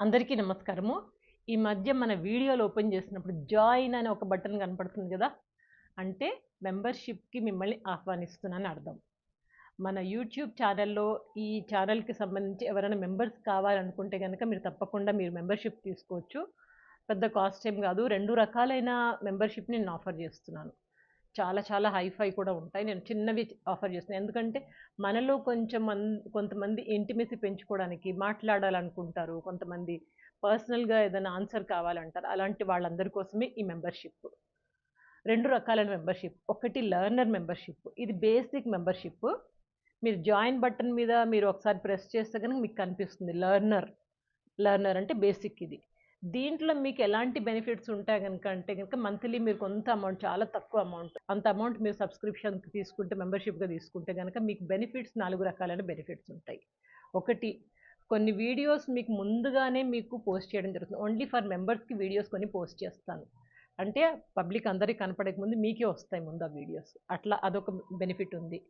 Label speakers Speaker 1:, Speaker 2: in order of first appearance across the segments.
Speaker 1: అందరికీ నమస్కారము. ఈ మధ్య మన వీడియోలు ఓపెన్ చేసినప్పుడు జాయిన్ అనే ఒక బటన్ కనపడుతుంది కదా? అంటే మెంబర్షిప్కి మిమ్మల్ని ఆహ్వానిస్తున్నాను అర్థం. మన యూట్యూబ్ ఛానల్లో ఈ ఛానల్కి సంబంధించి ఎవరైనా మెంబర్స్ కావాలనుకుంటే కనుక మీరు తప్పకుండా మీరు మెంబర్షిప్ తీసుకోవచ్చు. పెద్ద కాస్ట్ ఏం కాదు. రెండు రకాలైన మెంబర్షిప్ నేను ఆఫర్ చేస్తున్నాను. చాలా చాలా హైఫై కూడా ఉంటాయి. నేను చిన్నవి ఆఫర్ చేస్తున్నాను ఎందుకంటే మనలో కొంచెం మన్ కొంతమంది ఇంటిమెసి పెంచుకోవడానికి మాట్లాడాలనుకుంటారు. కొంతమంది పర్సనల్గా ఏదైనా ఆన్సర్ కావాలంటారు. అలాంటి వాళ్ళందరి కోసమే ఈ మెంబర్షిప్. రెండు రకాలైన మెంబర్షిప్. ఒకటి లర్నర్ మెంబర్షిప్. ఇది బేసిక్ మెంబర్షిప్. మీరు జాయిన్ బటన్ మీద మీరు ఒకసారి ప్రెస్ చేస్తే కనుక మీకు కనిపిస్తుంది లర్నర్. లర్నర్ అంటే బేసిక్ ఇది. దీంట్లో మీకు ఎలాంటి బెనిఫిట్స్ ఉంటాయి కనుక అంటే కనుక మంత్లీ మీరు కొంత అమౌంట్ చాలా తక్కువ అమౌంట్ అంత అమౌంట్ మీరు సబ్స్క్రిప్షన్ తీసుకుంటే మెంబర్షిప్గా తీసుకుంటే కనుక మీకు బెనిఫిట్స్ నాలుగు రకాలైన బెనిఫిట్స్ ఉంటాయి. ఒకటి కొన్ని వీడియోస్ మీకు ముందుగానే మీకు పోస్ట్ చేయడం జరుగుతుంది. ఓన్లీ ఫర్ మెంబర్స్కి వీడియోస్ కొన్ని పోస్ట్ చేస్తాను. అంటే పబ్లిక్ అందరికీ కనపడక ముందు మీకే వస్తాయి ముందు ఆ వీడియోస్. అట్లా అదొక బెనిఫిట్ ఉంది.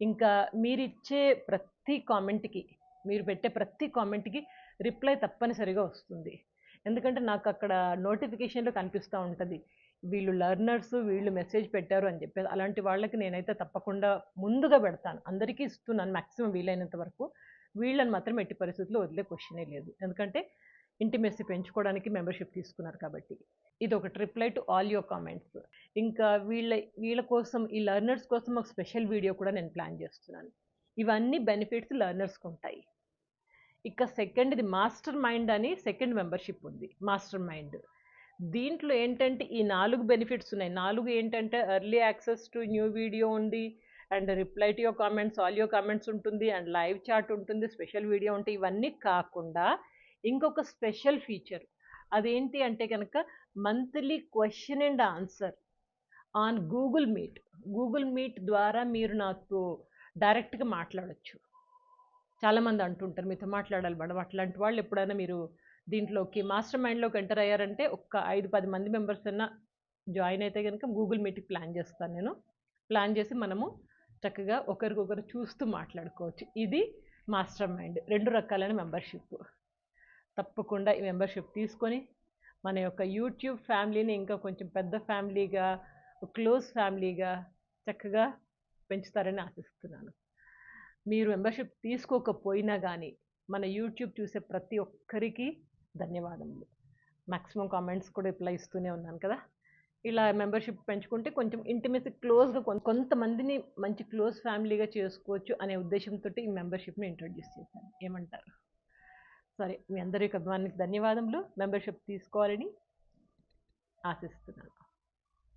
Speaker 1: ఇంకా మీరు ఇచ్చే ప్రతి కామెంట్కి మీరు పెట్టే ప్రతి కామెంట్కి రిప్లై తప్పనిసరిగా వస్తుంది. ఎందుకంటే నాకు అక్కడ నోటిఫికేషన్లో కనిపిస్తూ ఉంటుంది. వీళ్ళు లర్నర్స్ వీళ్ళు మెసేజ్ పెట్టారు అని చెప్పేసి అలాంటి వాళ్ళకి నేనైతే తప్పకుండా ముందుగా పెడతాను. అందరికీ ఇస్తున్నాను మ్యాక్సిమం వీలైనంత వరకు. వీళ్ళని మాత్రం ఎట్టి పరిస్థితుల్లో వదిలే క్వశ్చనే లేదు. ఎందుకంటే ఇంటిమెస్సి పెంచుకోవడానికి మెంబర్షిప్ తీసుకున్నారు కాబట్టి. ఇది ఒక reply to all your comments. ఇంకా వీళ్ళ వీళ్ళ కోసం ఈ లర్నర్స్ కోసం ఒక స్పెషల్ వీడియో కూడా నేను ప్లాన్ చేస్తున్నాను. ఇవన్నీ బెనిఫిట్స్ లర్నర్స్కి ఉంటాయి ఇక సెకండ్ ఇది మాస్టర్ మైండ్ అని సెకండ్ మెంబర్షిప్ ఉంది మాస్టర్ మైండ్. దీంట్లో ఏంటంటే ఈ నాలుగు బెనిఫిట్స్ ఉన్నాయి. నాలుగు ఏంటంటే early access to new video ఉంది and reply to your comments all your comments ఉంటుంది అండ్ లైవ్ చాట్ ఉంటుంది స్పెషల్ వీడియో ఉంటాయి ఇవన్నీ కాకుండా ఇంకొక స్పెషల్ ఫీచర్. అదేంటి అంటే కనుక monthly question and answer on Google Meet. Google Meet ద్వారా మీరు నాకు డైరెక్ట్గా మాట్లాడచ్చు. చాలామంది అంటుంటారు మీతో మాట్లాడాలి మేడం. అట్లాంటి వాళ్ళు ఎప్పుడైనా మీరు దీంట్లోకి మాస్టర్ మైండ్లోకి ఎంటర్ అయ్యారంటే ఒక్క ఐదు పది మంది మెంబర్స్ అయినా జాయిన్ అయితే కనుక గూగుల్ మీట్కి ప్లాన్ చేస్తాను నేను. ప్లాన్ చేసి మనము చక్కగా ఒకరికొకరు చూస్తూ మాట్లాడుకోవచ్చు. ఇది మాస్టర్ మైండ్. రెండు రకాలైన మెంబర్షిప్. తప్పకుండా ఈ మెంబర్షిప్ తీసుకొని మన యొక్క యూట్యూబ్ ఫ్యామిలీని ఇంకా కొంచెం పెద్ద ఫ్యామిలీగా క్లోజ్ ఫ్యామిలీగా చక్కగా పెంచుతారని ఆశిస్తున్నాను. మీరు మెంబర్షిప్ తీసుకోకపోయినా కానీ మన యూట్యూబ్ చూసే ప్రతి ఒక్కరికి ధన్యవాదములు. మ్యాక్సిమం కామెంట్స్ కూడా రిప్లై ఇస్తూనే ఉన్నాను కదా. ఇలా మెంబర్షిప్ పెంచుకుంటే కొంచెం ఇంటిమేసి క్లోజ్గా కొంతమందిని మంచి క్లోజ్ ఫ్యామిలీగా చేసుకోవచ్చు అనే ఉద్దేశంతో ఈ మెంబర్షిప్ని ఇంట్రొడ్యూస్ చేశాను. ఏమంటారు? సరే మీ అందరి యొక్క అభిమానికి ధన్యవాదములు. మెంబర్షిప్ తీసుకోవాలని ఆశిస్తున్నాను.